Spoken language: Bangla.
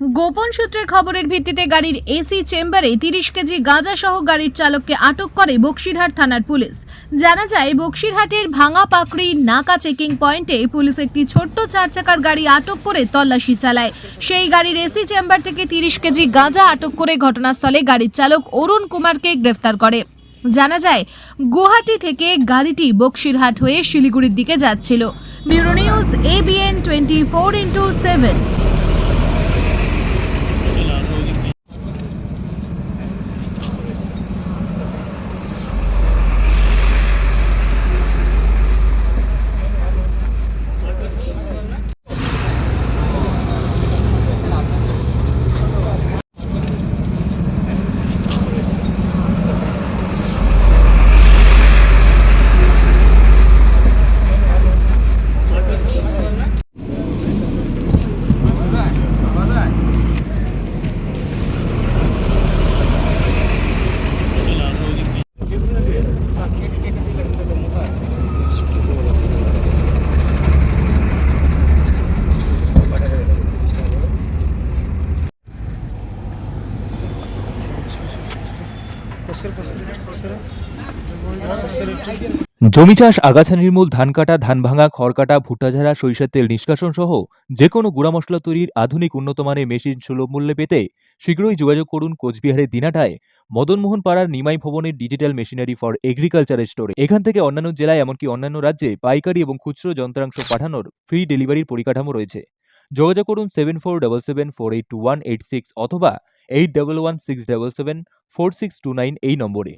গোপন সূত্রের খবরের ভিত্তিতে গাড়ির এসি চেম্বারে তিরিশ কেজি গাঁজা সহ গাড়ির চালককে আটক করে বক্সিরহাট থানার পুলিশ। জানা যায়, বক্সিরহাটের ভাঙা পাকড়ি নাকা চেকিং পয়েন্টে পুলিশ একটি ছোট্ট চার চাকার গাড়ি আটক করে তল্লাশি চালায়। সেই গাড়ির এসি চেম্বার থেকে তিরিশ কেজি গাঁজা আটক করে ঘটনাস্থলে গাড়ির চালক অরুণ কুমারকে গ্রেফতার করে। জানা যায়, গুয়াহাটি থেকে গাড়িটি বক্সিরহাট হয়ে শিলিগুড়ির দিকে যাচ্ছিল। Bureau news ABN twenty four into seven. জমি চাষ, আগাছা নির্মূল, ধান কাটা, ধান ভাঙা, খড় কাটা, ভুট্টা ঝাড়া, সরিষার তেল নিষ্কাশন সহ যে কোনো গুঁড়া মশলা তৈরির আধুনিক উন্নত মানের মেশিন সুলভ মূল্যে পেতে শীঘ্রই যোগাযোগ করুন কোচবিহারের দিনাটায় মদনমোহন পাড়ার নিমাই ভবনের ডিজিটাল মেশিনারি ফর এগ্রিকালচার স্টোরে। এখান থেকে অন্যান্য জেলায় এমনকি অন্যান্য রাজ্যে পাইকারি এবং খুচরো যন্ত্রাংশ পাঠানোর ফ্রি ডেলিভারির পরিকাঠামো রয়েছে। যোগাযোগ করুন seven four double seven four eight two one eight six অথবা eight double one six double seven four six two nine এই নম্বরে।